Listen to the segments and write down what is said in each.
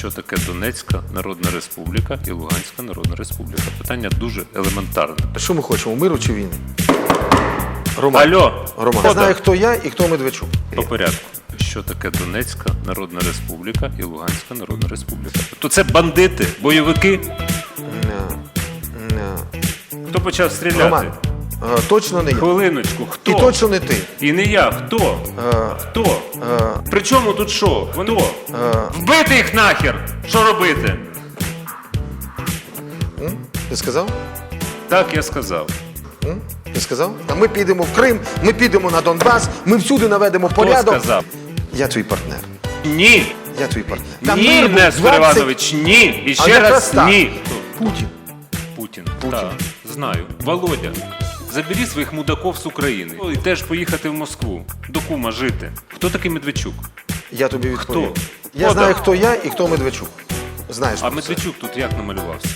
що таке Донецька Народна Республіка і Луганська Народна Республіка. Питання дуже елементарне. Що ми хочемо, миру чи війни? Роман. Алло, Роман. Хто Я знаю, хто я і хто Медведчук. по порядку. Що таке Донецька Народна Республіка і Луганська Народна Республіка? Тобто це бандити, бойовики. Не, не. Хто почав стріляти? Роман, точно не я. Хвилиночку, хто? І точно не ти. І не я. Хто? Е, Хто? е, При чому тут що? Хто? е, Вбити їх нахер! Що робити? Ти сказав? Так я сказав. Ти сказав? А ми підемо в Крим, ми підемо на Донбас, ми всюди наведемо Хто порядок. сказав? Я твій партнер. Ні. Я твій партнер. Та ні, був Нестор 20 Іванович, ні. І ще якраз раз ні. Путін. Путін. Так, знаю. Володя, забери своїх мудаков з України. І теж поїхати в Москву. До кума жити. Хто такий Медведчук? Я тобі відповім. Хто? Я Хто знаю, там? хто я і хто Медведчук. Знаєш. А про це. Медведчук тут як намалювався?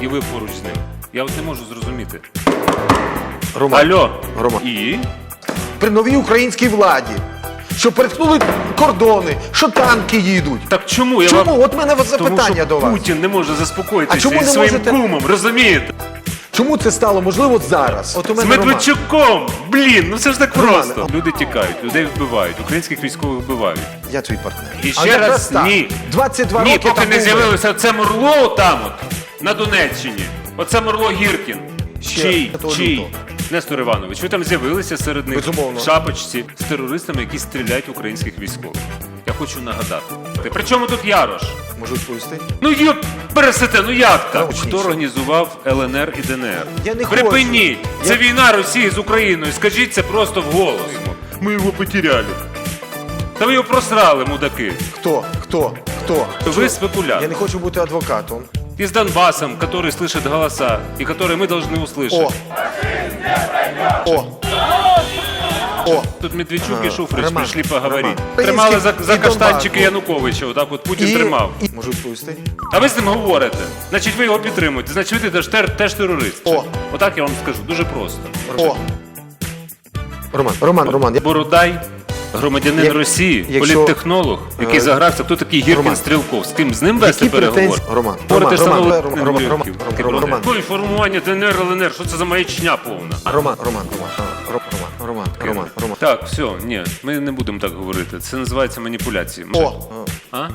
І ви поруч з ним. Я от не можу зрозуміти. Роман. Алло. Роман. І? При новій українській владі. Що переткнули кордони, що танки їдуть. Так чому я Чому? вам... От мене от Тому запитання що до вас. Путін не може заспокоїтися А чому із не своїм можете- кумом, розумієте? Чому це стало можливо зараз? От у З мене Роман. Медведчуком! Блін, ну це ж так Роман, просто. Люди тікають, людей вбивають, українських військових вбивають. Я твій партнер. І ще якраз раз так. ні. 22 Ні, роки поки не з'явилося це Мурло там от, на Донеччині. Оце Мурло Гіркін. Ще Чий? 5 Чий? лютого. Нестор Іванович, ви там з'явилися серед них Безумовно. в шапочці з терористами, які стріляють в українських військових Я хочу нагадати. Ти при чому тут Ярош? Можу відповісти? Ну йоп, пересете, ну як так? Научніше. Хто організував ЛНР і ДНР? Я не Припиніть! хочу. Це Я- війна Росії з Україною. Скажіть це просто вголос. Ми його потеряли. Та ви його просрали, мудаки. Хто? Хто? Хто? Ви спекулянт. Я не хочу бути адвокатом. И с Донбассом, который слышит голоса, и которые мы должны услышать. О! О! О! Тут Медведчук и Шуфрич Роман, пришли поговорить. Роман. Тримали за, за І каштанчики Донбас. Януковича, отак от Путін тримав. І... Можу відповісти? А ви з ним говорите. Значить, ви його підтримуєте. Значить, ви теж, тер- теж терорист. О. Отак я вам скажу, дуже просто. О! Роман, Роман, Роман, я... Бородай, громадянин Як- Росії, якщо- політтехнолог, який Е, загрався, хто такий Гіркін Роман. Стрілков. З ким з ним вести Які переговори? претензії? Роман, Говорите, Роман, Роман, Роман, Роман, Роман, Київки, Роман, Роман. Ну, і формування ДНР, ЛНР, що це за маячня повна? Роман, Роман, Роман, Роман, Роман, Роман, Роман, Роман. Так, все, ні, ми не будемо так говорити. Це називається маніпуляції. Може- О! А?